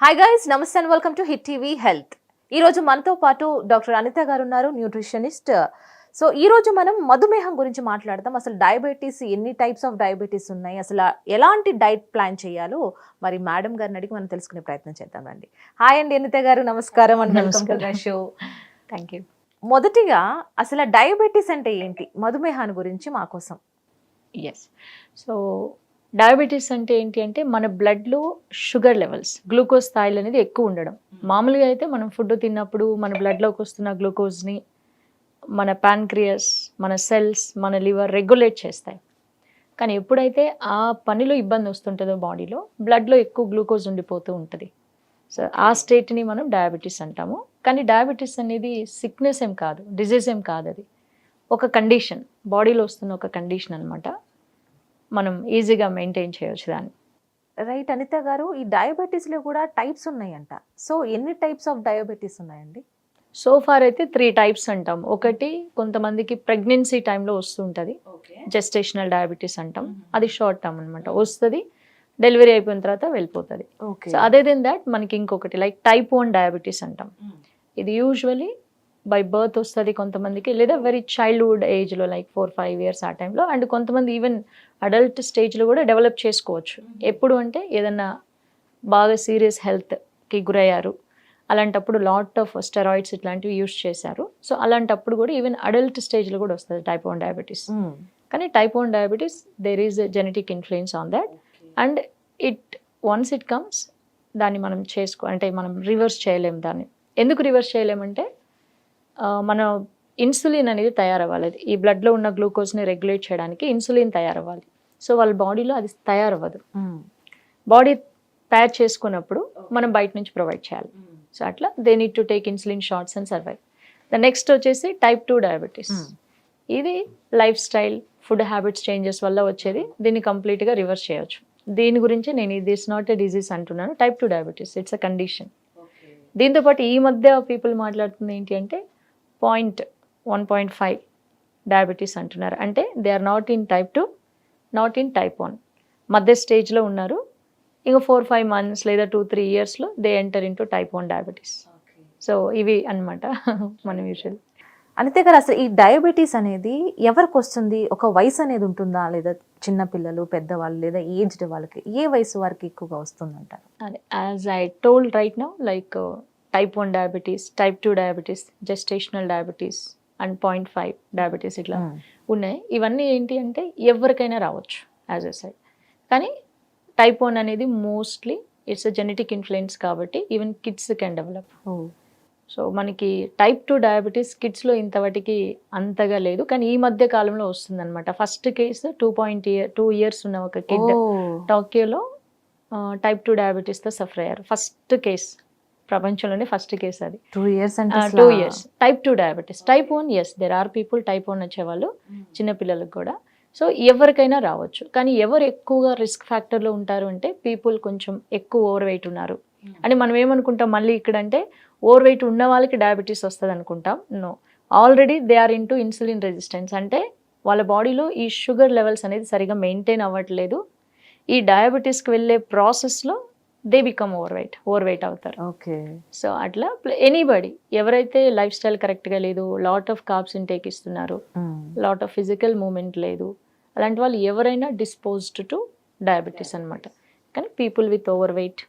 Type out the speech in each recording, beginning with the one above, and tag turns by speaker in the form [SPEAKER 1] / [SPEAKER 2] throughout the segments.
[SPEAKER 1] Hi guys నమస్తే and welcome to Hit TV health ఈ రోజు మనతో పాటు డాక్టర్ అనిత గారు ఉన్నారు న్యూట్రిషనిస్ట్ సో ఈ రోజు మనం మధుమేహం గురించి మాట్లాడదాం. అసలు డయాబెటీస్ ఎన్ని టైప్స్ ఆఫ్ డయాబెటీస్ ఉన్నాయి? అసలు ఎలాంటి డైట్ ప్లాన్ చేయాలో మరి మేడం గారిని అడిగి మనం తెలుసుకునే ప్రయత్నం చేద్దాం రండి. హాయ్ అండి అనిత గారు నమస్కారం అండ్. వెల్కమ్ టు
[SPEAKER 2] నమస్కారం.
[SPEAKER 1] షో
[SPEAKER 2] థ్యాంక్ యూ
[SPEAKER 1] మొదటిగా అసలు డయాబెటీస్ అంటే ఏంటి? మధుమేహాన్ని గురించి మా కోసం.
[SPEAKER 2] ఎస్ సో డయాబెటీస్ అంటే ఏంటి అంటే మన బ్లడ్లో షుగర్ లెవెల్స్ గ్లూకోజ్ స్థాయిలు అనేది ఎక్కువ ఉండడం. మామూలుగా అయితే మనం ఫుడ్ తిన్నప్పుడు మన బ్లడ్లోకి వస్తున్న గ్లూకోజ్ని మన ప్యాన్క్రియస్ మన సెల్స్ మన లివర్ రెగ్యులేట్ చేస్తాయి. కానీ ఎప్పుడైతే ఆ పనిలో ఇబ్బంది వస్తుంటుందో బాడీలో బ్లడ్లో ఎక్కువ గ్లూకోజ్ ఉండిపోతూ ఉంటుంది. సో ఆ స్టేట్ని మనం డయాబెటీస్ అంటాము. కానీ డయాబెటీస్ అనేది సిక్నెస్ ఏం కాదు డిజీజ్ ఏం కాదు అది. ఒక కండిషన్ బాడీలో వస్తున్న ఒక కండిషన్ అన్నమాట. మనం ఈజీగా మెయింటైన్ చేయొచ్చు దాన్ని.
[SPEAKER 1] రైట్ అనిత గారు ఈ డయాబెటీస్లో కూడా టైప్స్ ఉన్నాయంట. సో ఎన్ని టైప్స్ ఆఫ్ డయాబెటీస్ ఉన్నాయండి?
[SPEAKER 2] సో ఫార్ అయితే త్రీ టైప్స్ అంటాం. ఒకటి కొంతమందికి ప్రెగ్నెన్సీ టైంలో వస్తుంటుంది. జెస్టేషనల్ డయాబెటీస్ అంటాం. అది షార్ట్ టర్మ్ అనమాట వస్తుంది డెలివరీ అయిపోయిన తర్వాత వెళ్ళిపోతుంది. సో అదే దెన్ దాట్ మనకి ఇంకొకటి లైక్ టైప్ వన్ డయాబెటీస్ అంటాం. ఇది యూజువలీ బై బర్త్ వస్తుంది కొంతమందికి లేదా వెరీ చైల్డ్హుడ్ ఏజ్లో లైక్ ఫోర్ ఫైవ్ ఇయర్స్ ఆ టైంలో అండ్ కొంతమంది ఈవెన్ అడల్ట్ స్టేజ్లో కూడా డెవలప్ చేసుకోవచ్చు. ఎప్పుడు అంటే ఏదన్నా బాగా సీరియస్ హెల్త్కి గురయ్యారు. అలాంటప్పుడు లాట్ ఆఫ్ స్టెరాయిడ్స్ ఇట్లాంటివి యూస్ చేశారు. సో అలాంటప్పుడు కూడా ఈవెన్ అడల్ట్ స్టేజ్లో కూడా వస్తుంది టైప్ వన్ డయాబెటీస్ కానీ type one diabetes there is genetic influence on that and it once it comes దాన్ని మనం చేసుకో అంటే మనం రివర్స్ చేయలేం దాన్ని. ఎందుకు రివర్స్ చేయలేమంటే మన ఇన్సులిన్ అనేది తయారవ్వాలి. అది ఈ బ్లడ్లో ఉన్న గ్లూకోజ్ని రెగ్యులేట్ చేయడానికి ఇన్సులిన్ తయారవ్వాలి. సో వాళ్ళ బాడీలో అది తయారవ్వదు. బాడీ తయారు చేసుకున్నప్పుడు మనం బయట నుంచి ప్రొవైడ్ చేయాలి. సో అట్లా they need to take insulin shots and survive. The next వచ్చేసి టైప్ టూ డయాబెటీస్. ఇది lifestyle food habits changes వల్ల వచ్చేది. దీన్ని కంప్లీట్గా రివర్స్ చేయొచ్చు. దీని గురించి నేను ఇది ఇస్ నాట్ ఎ డిజీజ్ అంటున్నాను. Type two diabetes. It's a condition. దీంతో పాటు ఈ మధ్య పీపుల్ మాట్లాడుతుంది ఏంటి అంటే point one point five diabetes అంటున్నారు. అంటే they are not in type two not in type one మధ్య స్టేజ్లో ఉన్నారు. ఇంకా ఫోర్ ఫైవ్ మంత్స్ లేదా టూ త్రీ ఇయర్స్లో they enter into type one diabetes so ఇవి అన్నమాట మనం యూజువల్
[SPEAKER 1] గారు అసలు ఈ డయాబెటీస్ అనేది ఎవరికి వస్తుంది? ఒక వయసు అనేది ఉంటుందా? లేదా చిన్న పిల్లలు పెద్దవాళ్ళు లేదా ఏజ్డ్ వాళ్ళకి ఏ వయసు వారికి ఎక్కువగా వస్తుందంటారు?
[SPEAKER 2] అదే as I told right now like type one diabetes type two diabetes gestational diabetes and point five diabetes ఇట్లా ఉన్నాయి. ఇవన్నీ ఏంటి అంటే ఎవరికైనా రావచ్చు యాజ్ ఎ సైడ్ కానీ టైప్ వన్ అనేది mostly it's a genetic influence కాబట్టి even kids can develop so మనకి టైప్ టూ డయాబెటీస్ కిడ్స్లో ఇంతవరకు అంతగా లేదు. కానీ ఈ మధ్య కాలంలో వస్తుందన్నమాట. First case two point year two years ఉన్న ఒక కిడ్ టోక్యోలో టైప్ టూ డయాబెటీస్తో సఫర్ అయ్యారు. ఫస్ట్ కేస్ ప్రపంచంలోనే ఫస్ట్ కేసు అది.
[SPEAKER 1] Two years
[SPEAKER 2] two years type two diabetes type one yes there are people type one వచ్చేవాళ్ళు చిన్నపిల్లలకు కూడా. సో ఎవరికైనా రావచ్చు. కానీ ఎవరు ఎక్కువగా రిస్క్ ఫ్యాక్టర్లో ఉంటారు అంటే పీపుల్ కొంచెం ఎక్కువ ఓవర్ వెయిట్ ఉన్నారు అని మనం ఏమనుకుంటాం? మళ్ళీ ఇక్కడ అంటే ఓవర్ వెయిట్ ఉన్న వాళ్ళకి డయాబెటీస్ వస్తుంది అనుకుంటాం. No already they are into insulin resistance అంటే వాళ్ళ బాడీలో ఈ షుగర్ లెవెల్స్ అనేది సరిగా మెయింటైన్ అవ్వట్లేదు. ఈ డయాబెటీస్కి వెళ్ళే ప్రాసెస్లో they become overweight overweight అవుతారు.
[SPEAKER 1] ఓకే.
[SPEAKER 2] సో అట్లా ఎనీబడి ఎవరైతే లైఫ్ స్టైల్ కరెక్ట్గా లేదు లాట్ ఆఫ్ కార్బ్స్ ఇంటేక్ ఇస్తున్నారు లాట్ ఆఫ్ ఫిజికల్ మూమెంట్ లేదు అలాంటి వాళ్ళు ఎవరైనా డిస్పోజ్డ్ టు డయాబెటీస్ అనమాట కానీ పీపుల్ విత్ ఓవర్ వెయిట్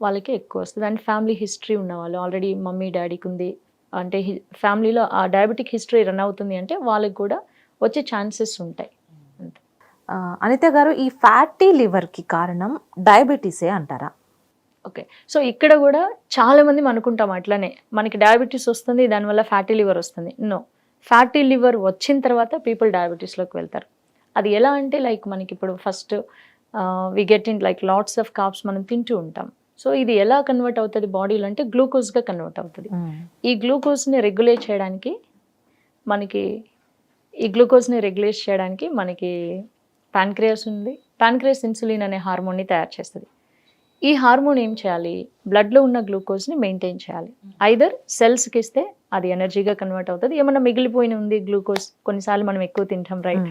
[SPEAKER 2] వాళ్ళకి ఎక్కువ వస్తుంది. అండ్ ఫ్యామిలీ హిస్టరీ ఉన్న వాళ్ళు ఆల్రెడీ మమ్మీ డాడీకి ఉంది. అంటే ఫ్యామిలీలో ఆ డయాబెటిక్ హిస్టరీ రన్ అవుతుంది అంటే వాళ్ళకి కూడా వచ్చే ఛాన్సెస్ ఉంటాయి.
[SPEAKER 1] అనిత గారు ఈ ఫ్యాటీ లివర్కి కారణం డయాబెటీసే అంటారా?
[SPEAKER 2] ఓకే. సో ఇక్కడ కూడా చాలా మంది అనుకుంటాం అట్లనే మనకి డయాబెటీస్ వస్తుంది దానివల్ల ఫ్యాటీ లివర్ వస్తుంది. నో. ఫ్యాటీ లివర్ వచ్చిన తర్వాత పీపుల్ డయాబెటీస్లోకి వెళ్తారు. అది ఎలా అంటే లైక్ మనకి ఇప్పుడు first we get in like lots of carbs మనం తింటూ ఉంటాం. సో ఇది ఎలా కన్వర్ట్ అవుతుంది బాడీలో అంటే గ్లూకోజ్గా కన్వర్ట్ అవుతుంది. ఈ గ్లూకోజ్ని రెగ్యులేట్ చేయడానికి మనకి ఈ గ్లూకోజ్ని రెగ్యులేట్ చేయడానికి మనకి పాన్క్రియాస్ ఉంది. పాన్క్రియాస్ ఇన్సులిన్ అనే హార్మోన్ని తయారు చేస్తుంది. ఈ హార్మోన్ ఏం చేయాలి? బ్లడ్లో ఉన్న గ్లూకోజ్ని మెయింటైన్ చేయాలి. ఐదర్ సెల్స్కి ఇస్తే అది ఎనర్జీగా కన్వర్ట్ అవుతుంది. ఏమన్నా మిగిలిపోయిన ఉంది గ్లూకోజ్? కొన్నిసార్లు మనం ఎక్కువ తింటాం రైట్?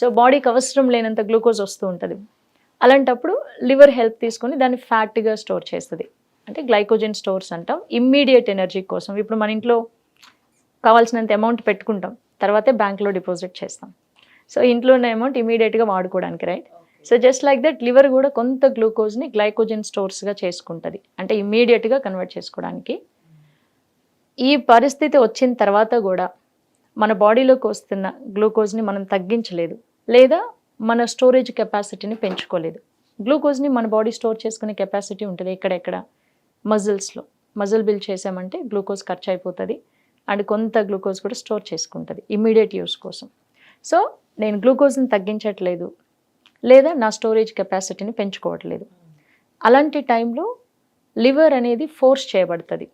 [SPEAKER 2] సో బాడీకి అవసరం లేనంత గ్లూకోజ్ వస్తూ ఉంటుంది. అలాంటప్పుడు లివర్ హెల్ప్ తీసుకొని దాన్ని ఫ్యాట్గా స్టోర్ చేస్తుంది. అంటే గ్లైకోజన్ స్టోర్స్ అంటాం. ఇమ్మీడియట్ ఎనర్జీ కోసం. ఇప్పుడు మన ఇంట్లో కావాల్సినంత అమౌంట్ పెట్టుకుంటాం. తర్వాతే బ్యాంక్లో డిపాజిట్ చేస్తాం. సో ఇంట్లో ఉన్న అమౌంట్ ఇమీడియట్గా వాడుకోవడానికి right so just like that liver కూడా కొంత గ్లూకోజ్ని గ్లైకోజన్ స్టోర్స్గా చేసుకుంటుంది. అంటే ఇమ్మీడియట్గా కన్వర్ట్ చేసుకోవడానికి. ఈ పరిస్థితి వచ్చిన తర్వాత కూడా మన బాడీలోకి వస్తున్న గ్లూకోజ్ని మనం తగ్గించలేదు. లేదా మన స్టోరేజ్ కెపాసిటీని పెంచుకోలేదు. గ్లూకోజ్ని మన బాడీ స్టోర్ చేసుకునే కెపాసిటీ ఉంటుంది ఎక్కడెక్కడ? మజిల్స్లో. మజిల్ బిల్డ్ చేసామంటే గ్లూకోజ్ ఖర్చు అయిపోతుంది. అండ్ కొంత గ్లూకోజ్ కూడా స్టోర్ చేసుకుంటుంది ఇమ్మీడియట్ యూస్ కోసం. సో నేను గ్లూకోజ్ని తగ్గించట్లేదు. లేదా నా స్టోరేజ్ కెపాసిటీని పెంచుకోవట్లేదు. అలాంటి టైంలో లివర్ అనేది ఫోర్స్ చేయబడుతుంది.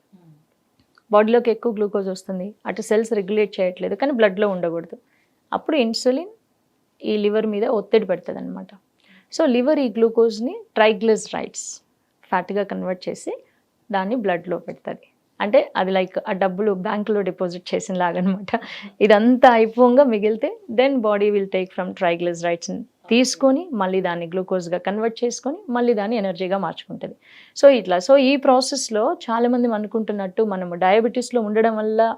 [SPEAKER 2] బాడీలోకి ఎక్కువ గ్లూకోజ్ వస్తుంది. అటు సెల్స్ రెగ్యులేట్ చేయట్లేదు. కానీ బ్లడ్లో ఉండకూడదు. అప్పుడు ఇన్సులిన్ ఈ లివర్ మీద ఒత్తిడి పెడుతుంది అనమాట సో లివర్ ఈ గ్లూకోజ్ని ట్రైగ్లిజరైడ్స్ ఫ్యాట్గా కన్వర్ట్ చేసి దాన్ని బ్లడ్లో పెడుతుంది. అంటే అది లైక్ ఆ డబ్బులు బ్యాంకులో డిపాజిట్ చేసిన లాగనమాట ఇదంతా అయిపోగా మిగిలితే then body will take from triglycerides తీసుకొని మళ్ళీ దాన్ని గ్లూకోజ్గా కన్వర్ట్ చేసుకొని మళ్ళీ దాన్ని ఎనర్జీగా మార్చుకుంటుంది. సో ఇట్లా సో ఈ ప్రాసెస్లో చాలామంది అనుకుంటున్నట్టు మనము డయాబెటీస్లో ఉండడం వల్ల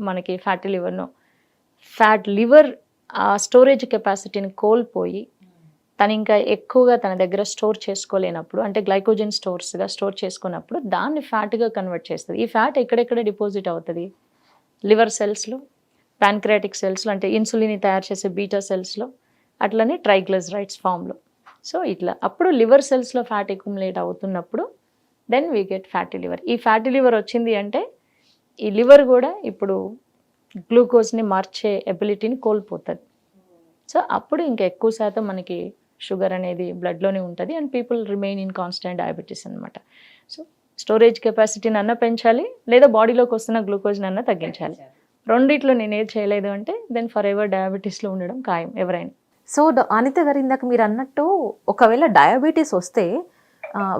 [SPEAKER 2] మనకి ఫ్యాటీ లివర్ను ఫ్యాట్ లివర్ ఆ స్టోరేజ్ కెపాసిటీని కోల్పోయి తను ఇంకా ఎక్కువగా తన దగ్గర స్టోర్ చేసుకోలేనప్పుడు అంటే గ్లైకోజన్ స్టోర్స్గా స్టోర్ చేసుకున్నప్పుడు దాన్ని ఫ్యాట్గా కన్వర్ట్ చేస్తుంది. ఈ ఫ్యాట్ ఎక్కడెక్కడ డిపాజిట్ అవుతుంది? లివర్ సెల్స్లో ప్యాన్క్రాటిక్ సెల్స్లో అంటే ఇన్సులిన్ తయారు చేసే బీటా సెల్స్లో అట్లనే ట్రైగ్లిజరైడ్స్ ఫామ్లో. సో ఇట్లా. అప్పుడు లివర్ సెల్స్లో ఫ్యాట్ ఎక్యుములేట్ అవుతున్నప్పుడు then we get fatty liver. ఈ ఫ్యాటీ లివర్ వచ్చింది అంటే ఈ లివర్ కూడా ఇప్పుడు గ్లూకోజ్ని మార్చే ఎబిలిటీని కోల్పోతుంది. సో అప్పుడు ఇంకా ఎక్కువ శాతం మనకి షుగర్ అనేది బ్లడ్లోనే ఉంటుంది and people remain in constant diabetes అనమాట సో స్టోరేజ్ కెపాసిటీని అన్న పెంచాలి లేదా బాడీలోకి వస్తున్న గ్లూకోజ్ని అన్న తగ్గించాలి. రెండిట్లో నేను ఏది చేయలేదు అంటే దెన్ ఫర్ ఎవర్ డయాబెటీస్లో ఉండడం ఖాయం ఎవరైనా.
[SPEAKER 1] సో అనిత గారు ఇందాక మీరు అన్నట్టు ఒకవేళ డయాబెటీస్ వస్తే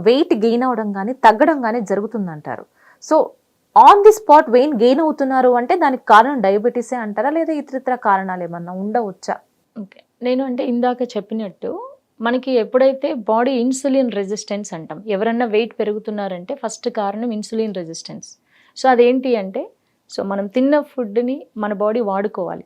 [SPEAKER 1] వెయిట్ గెయిన్ అవ్వడం కానీ తగ్గడం కానీ జరుగుతుందంటారు. So on the spot weight gain అవుతున్నారు అంటే దానికి కారణం డయాబెటీసే అంటారా లేదా ఇతరితర కారణాలు ఏమన్నా ఉండవచ్చా?
[SPEAKER 2] ఓకే. నేను అంటే ఇందాక చెప్పినట్టు మనకి ఎప్పుడైతే బాడీ ఇన్సులిన్ రెసిస్టెన్స్ అంటాం ఎవరన్నా వెయిట్ పెరుగుతున్నారంటే ఫస్ట్ కారణం ఇన్సులిన్ రెసిస్టెన్స్. సో అదేంటి అంటే సో మనం తిన్న ఫుడ్ని మన బాడీ వాడుకోవాలి.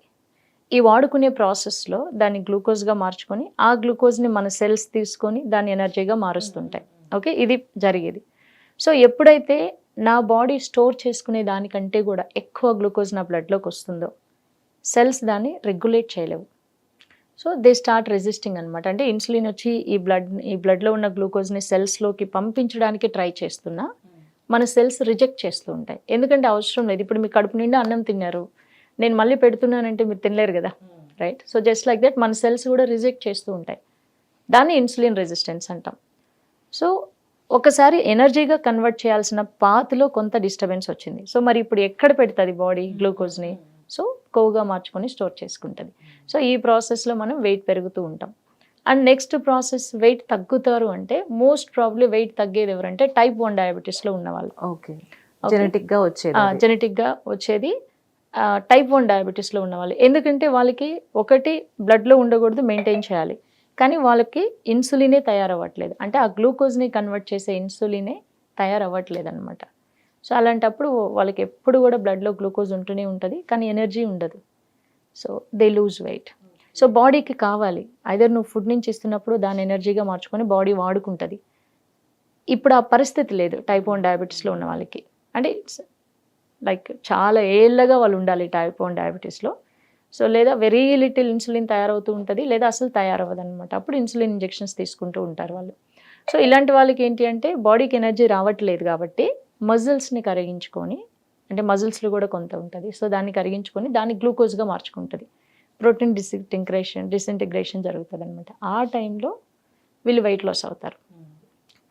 [SPEAKER 2] ఈ వాడుకునే ప్రాసెస్లో దాన్ని గ్లూకోజ్గా మార్చుకొని ఆ గ్లూకోజ్ని మన సెల్స్ తీసుకొని దాన్ని ఎనర్జీగా మారుస్తుంటాయి. ఓకే? ఇది జరిగేది. సో ఎప్పుడైతే నా బాడీ స్టోర్ చేసుకునే దానికంటే కూడా ఎక్కువ గ్లూకోజ్ నా బ్లడ్లోకి వస్తుందో సెల్స్ దాన్ని రెగ్యులేట్ చేయలేవు. సో దే స్టార్ట్ రెసిస్టింగ్ అనమాట అంటే ఇన్సులిన్ వచ్చి ఈ బ్లడ్ ఈ బ్లడ్లో ఉన్న గ్లూకోజ్ని సెల్స్లోకి పంపించడానికి ట్రై చేస్తున్నా. మన సెల్స్ రిజెక్ట్ చేస్తూ ఉంటాయి. ఎందుకంటే అవసరం లేదు. ఇప్పుడు మీ కడుపు నిండా అన్నం తిన్నారు. నేను మళ్ళీ పెడుతున్నానంటే మీరు తినలేరు కదా? Right so just like that మన సెల్స్ కూడా రిజెక్ట్ చేస్తూ ఉంటాయి. దాన్ని ఇన్సులిన్ రెసిస్టెన్స్ అంటాం. సో ఒకసారి ఎనర్జీగా కన్వర్ట్ చేయాల్సిన పాత్లో కొంత డిస్టర్బెన్స్ వచ్చింది. సో మరి ఇప్పుడు ఎక్కడ పెడుతుంది బాడీ గ్లూకోజ్ని సో కొవ్వుగా మార్చుకొని స్టోర్ చేసుకుంటుంది. సో ఈ ప్రాసెస్లో మనం వెయిట్ పెరుగుతూ ఉంటాం. అండ్ నెక్స్ట్ ప్రాసెస్ వెయిట్ తగ్గుతారు అంటే మోస్ట్ ప్రాబ్లీ వెయిట్ తగ్గేది ఎవరంటే టైప్ వన్ డయాబెటీస్లో ఉన్నవాళ్ళు.
[SPEAKER 1] ఓకే. జెనెటిక్గా వచ్చేది.
[SPEAKER 2] జెనెటిక్గా వచ్చేది టైప్ వన్ డయాబెటీస్లో ఉన్నవాళ్ళు. ఎందుకంటే వాళ్ళకి ఒకటి బ్లడ్లో ఉండకూడదు మెయింటైన్ చేయాలి. కానీ వాళ్ళకి ఇన్సులినే తయారవ్వట్లేదు. అంటే ఆ గ్లూకోజ్ని కన్వర్ట్ చేసే ఇన్సులినే తయారవ్వట్లేదు అనమాట సో అలాంటప్పుడు వాళ్ళకి ఎప్పుడు కూడా బ్లడ్లో గ్లూకోజ్ ఉంటూనే ఉంటుంది కానీ ఎనర్జీ ఉండదు. So they lose weight so బాడీకి కావాలి. ఐదర్ నువ్వు ఫుడ్ నుంచి ఇస్తున్నప్పుడు దాన్ని ఎనర్జీగా మార్చుకొని బాడీ వాడుకుంటుంది. ఇప్పుడు ఆ పరిస్థితి లేదు టైప్ వన్ డయాబెటీస్లో ఉన్న వాళ్ళకి. అంటే ఇట్స్ లైక్ చాలా ఏళ్ళగా వాళ్ళు ఉండాలి టైప్ వన్ డయాబెటీస్లో సో లేదా వెరీ లిటిల్ ఇన్సులిన్ తయారవుతూ ఉంటుంది లేదా అసలు తయారవ్వదు అనమాట అప్పుడు ఇన్సులిన్ ఇంజెక్షన్స్ తీసుకుంటూ ఉంటారు వాళ్ళు. సో ఇలాంటి వాళ్ళకి ఏంటి అంటే బాడీకి ఎనర్జీ రావట్లేదు కాబట్టి మజిల్స్ని కరిగించుకొని అంటే మజిల్స్లో కూడా కొంత ఉంటుంది. సో దాన్ని కరిగించుకొని దాన్ని గ్లూకోజ్గా మార్చుకుంటుంది. ప్రోటీన్ డిసింటిగ్రేషన్ డిసింటిగ్రేషన్ జరుగుతుంది అనమాట ఆ టైంలో వీళ్ళు వెయిట్ లాస్ అవుతారు.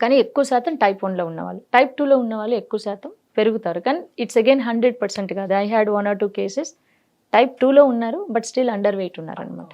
[SPEAKER 2] కానీ ఎక్కువ శాతం టైప్ వన్లో ఉన్నవాళ్ళు. టైప్ టూలో ఉన్నవాళ్ళు ఎక్కువ శాతం పెరుగుతారు. కానీ ఇట్స్ అగైన్ హండ్రెడ్ పర్సెంట్ కాదు. I had one or two cases type టూలో ఉన్నారు బట్ స్టిల్ అండర్ వెయిట్ ఉన్నారు అనమాట